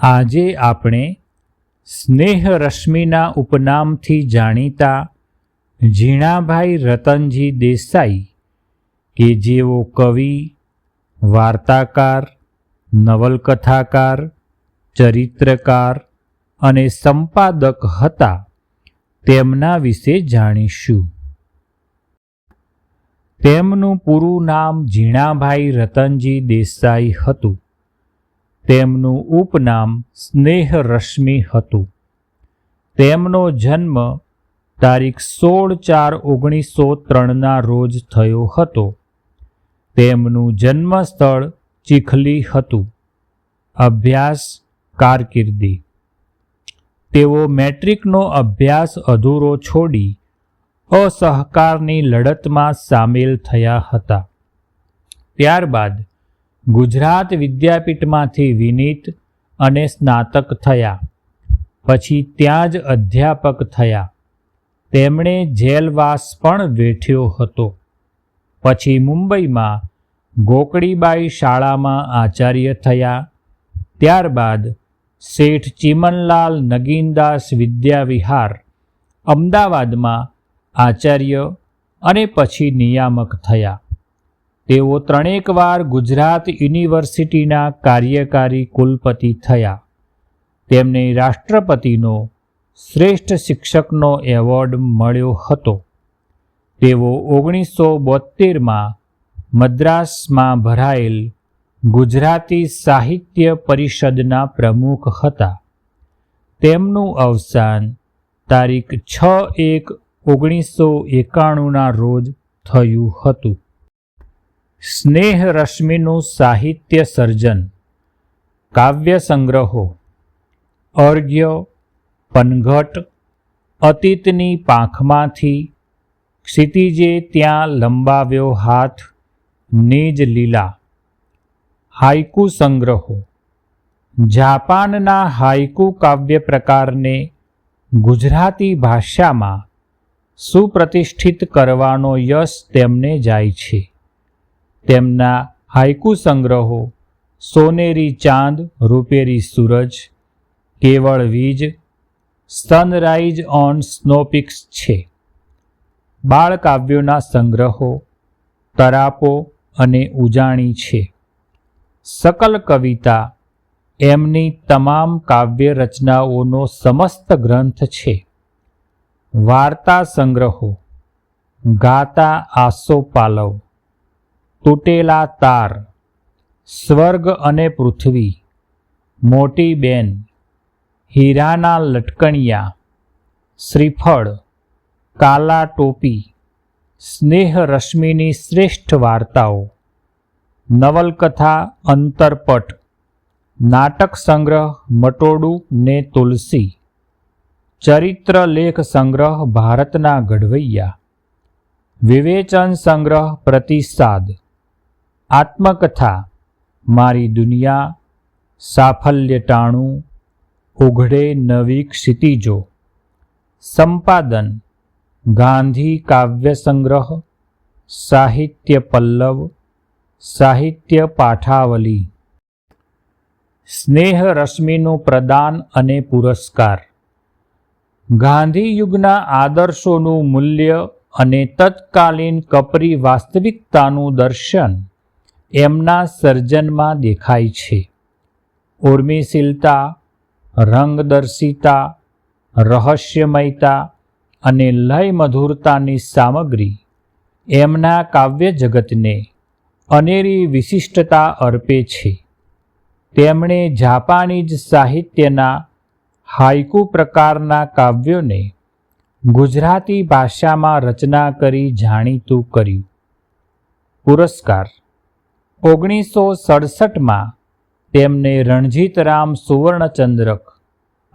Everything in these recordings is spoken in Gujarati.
આજે આપણે સ્નેહ રશ્મિના ઉપનામથી જાણીતા ઝીણાભાઈ રતનજી દેસાઈ કે જેઓ કવિ, વાર્તાકાર, નવલકથાકાર, ચરિત્રકાર અને સંપાદક હતા તેમના વિશે જાણીશું. તેમનું પૂરું નામ ઝીણાભાઈ રતનજી દેસાઈ હતું. તેમનું ઉપનામ સ્નેહ રશ્મિ હતું. તેમનો જન્મ તારીખ સોળ ચાર ઓગણીસો ત્રણના રોજ થયો હતો. તેમનું જન્મસ્થળ ચીખલી હતું. અભ્યાસ કારકિર્દી. તેઓ મેટ્રિકનો અભ્યાસ અધૂરો છોડી અસહકારની લડતમાં સામેલ થયા હતા. ત્યારબાદ ગુજરાત વિદ્યાપીઠમાંથી વિનીત અને સ્નાતક થયા. પછી ત્યાં જ અધ્યાપક થયા. તેમણે જેલવાસ પણ વેઠ્યો હતો. પછી મુંબઈમાં ગોકળીબાઈ શાળામાં આચાર્ય થયા. ત્યારબાદ શેઠ ચિમનલાલ નગીનદાસ વિદ્યાવિહાર અમદાવાદમાં આચાર્ય અને પછી નિયામક થયા. તેઓ ત્રણેક વાર ગુજરાત યુનિવર્સિટીના કાર્યકારી કુલપતિ થયા. તેમને રાષ્ટ્રપતિનો શ્રેષ્ઠ શિક્ષકનો એવોર્ડ મળ્યો હતો. તેઓ ઓગણીસો બોતેરમાં મદ્રાસમાં ભરાયેલ ગુજરાતી સાહિત્ય પરિષદના પ્રમુખ હતા. તેમનું અવસાન તારીખ છ એક ઓગણીસો એકાણુંના રોજ થયું હતું. સ્નેહ રશ્મિનું સાહિત્ય સર્જન, કાવ્ય સંગ્રહો, અર્ઘ્ય, પનઘટ, અતીતની પાંખમાંથી ક્ષિતિજે ત્યાં લંબાવ્યો હાથ, નિજ લીલા. હાઇકુ સંગ્રહો. જાપાનના હાઇકુ કાવ્ય પ્રકારને ગુજરાતી ભાષામાં સુપ્રતિષ્ઠિત કરવાનો યશ તેમને જાય છે. તેમના હાઇકુ સંગ્રહો, સોનેરી ચાંદ રૂપેરી સૂરજ, કેવળ વીજ, સનરાઇઝ ઓન સ્નોપિક્સ છે. બાળકાવ્યોના સંગ્રહો, તરાપો અને ઉજાણી છે. સકલ કવિતા, એમની તમામ કાવ્ય રચનાઓનો સમસ્ત ગ્રંથ છે. વાર્તા સંગ્રહો, ગાતા આસો પાલવ. તૂટેલા તાર, સ્વર્ગ અને પૃથ્વી, મોટી બેન, હીરાના લટકણિયા, શ્રીફળ, કાલા ટોપી સ્નેહ રશ્મિની શ્રેષ્ઠ વાર્તાઓ, નવલકથા, અંતરપટ, નાટક સંગ્રહ મટોડું ને તુલસી, ચરિત્ર લેખ સંગ્રહ ભારતના ઘડવૈયા, વિવેચન સંગ્રહ પ્રતિસાદ. આત્મકથા, મારી દુનિયા સાફલ્ય ટાણું ઉઘડે નવી ક્ષિતિજો. સંપાદન, ગાંધી કાવ્ય સંગ્રહ, સાહિત્ય પલ્લવ, સાહિત્ય પાઠાવલી. સ્નેહ રશ્મિનું પ્રદાન અને પુરસ્કાર. ગાંધી યુગના આદર્શોનું મૂલ્ય અને તત્કાલીન કપરી વાસ્તવિકતાનું દર્શન. એમના સર્જનમાં દેખાય છે. ઉર્મિશીલતા, રંગદર્શિતા, રહસ્યમયતા અને લય મધુરતાની સામગ્રી એમના કાવ્ય જગતને અનેરી વિશિષ્ટતા અર્પે છે. તેમણે જાપાનીઝ સાહિત્યના હાઇકુ પ્રકારના કાવ્યોને ગુજરાતી ભાષામાં રચના કરી જાણીતું કર્યું. પુરસ્કાર ઓગણીસો સડસઠમાં તેમને રણજીતરામ સુવર્ણચંદ્રક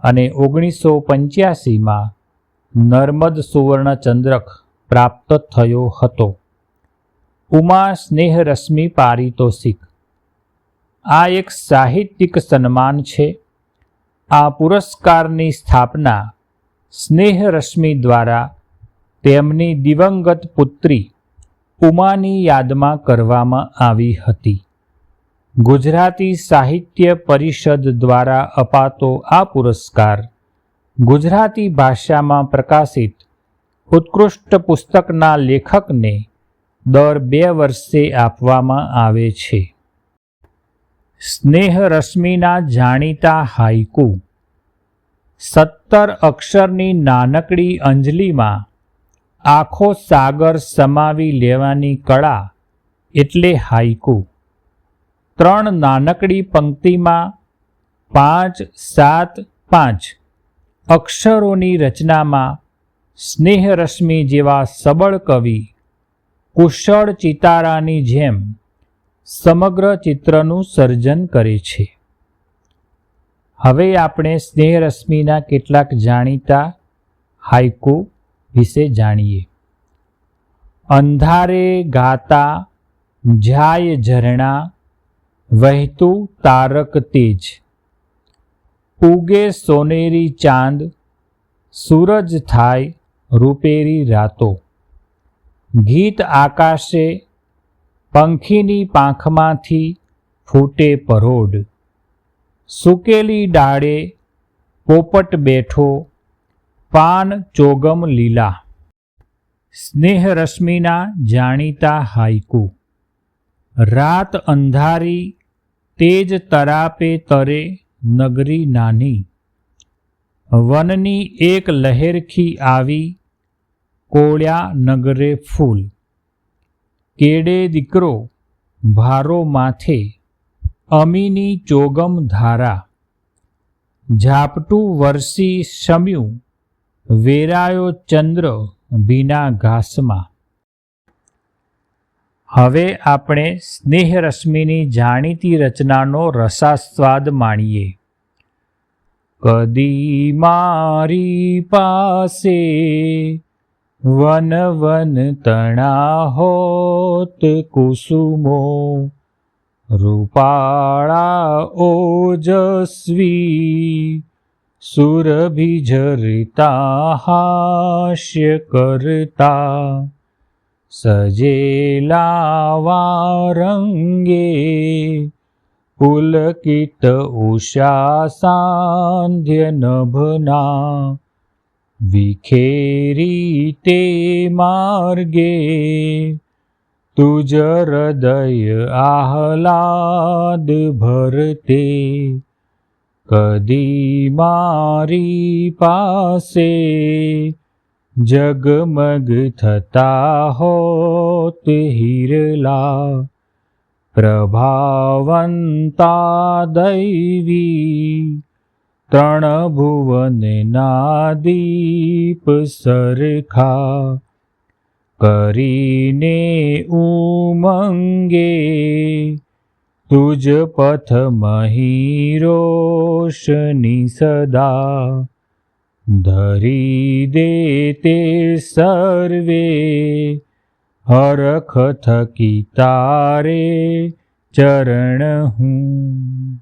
અને ઓગણીસો પંચ્યાસીમાં નર્મદ સુવર્ણચંદ્રક પ્રાપ્ત થયો હતો. ઉમા સ્નેહ રશ્મિ પારિતોષિક. આ એક સાહિત્યિક સન્માન છે. આ પુરસ્કારની સ્થાપના સ્નેહ રશ્મિ દ્વારા તેમની દિવંગત પુત્રી ઉમાની યાદમાં કરવામાં આવી હતી. ગુજરાતી સાહિત્ય પરિષદ દ્વારા અપાતો આ પુરસ્કાર ગુજરાતી ભાષામાં પ્રકાશિત ઉત્કૃષ્ટ પુસ્તકના લેખકને દર બે વર્ષે આપવામાં આવે છે. સ્નેહ રશ્મિના જાણીતા હાઈકુ સત્તર અક્ષરની નાનકડી અંજલિમાં આખો સાગર સમાવી લેવાની કળા એટલે હાઈકુ. ત્રણ નાનકડી પંક્તિમાં પાંચ, સાત, પાંચ અક્ષરોની રચનામાં સ્નેહરશ્મિ જેવા સબળ કવિ, કુશળ ચિતારાની જેમ સમગ્ર ચિત્રનું સર્જન કરે છે. હવે આપણે સ્નેહરશ્મિના કેટલાક જાણીતા હાઈકુ વિશે જાણીએ. અંધારે ગાતા જાય ઝરણા, વહેતું તારક તેજ. ઉગે સોનેરી ચાંદ, સૂરજ થાય રૂપેરી રાતો. ગીત આકાશે, પંખીની પાંખમાંથી ફૂટે પરોઢ. સુકેલી ડાળે પોપટ બેઠો પાન ચોગમ લીલા. સ્નેહ રશ્મિના જાણીતા હાઈકુ રાત અંધારી તેજ તરાપે તરે નગરી નાની. વનની એક લહેરખી આવી કોળ્યા નગરે ફૂલ. કેડે દીકરો ભારો માથે અમીની ચોગમ ધારા. ઝાપટું વરસી શમ્યું વેરાયો ચંદ્ર ભીના ઘાસમાં. હવે આપણે સ્નેહરશ્મિની જાણીતી રચનાનો રસાસ્વાદ માણીએ. કદી મારી પાસે વન વન તણા હોત કુસુમો, રૂપાળા ઓજસ્વી સુરભિઝરતા હાસ્ય કરતા સજેલા વારંગે પુલકિત ઉષા સાંધ્ય નભના વિખેરી તે માર્ગે તુજ હૃદય આહલાદ ભરતે કદી મારી પાસે જગમગ થતા હોત હિરલા પ્રભાવંતા દૈવી ત્રણ ભુવનના દીપ સરખા કરીને ઉમંગે તુજ પથ મહીરોશની સદા ધરી દે તે સર્વે. હરખ થકી તારે ચરણ હું.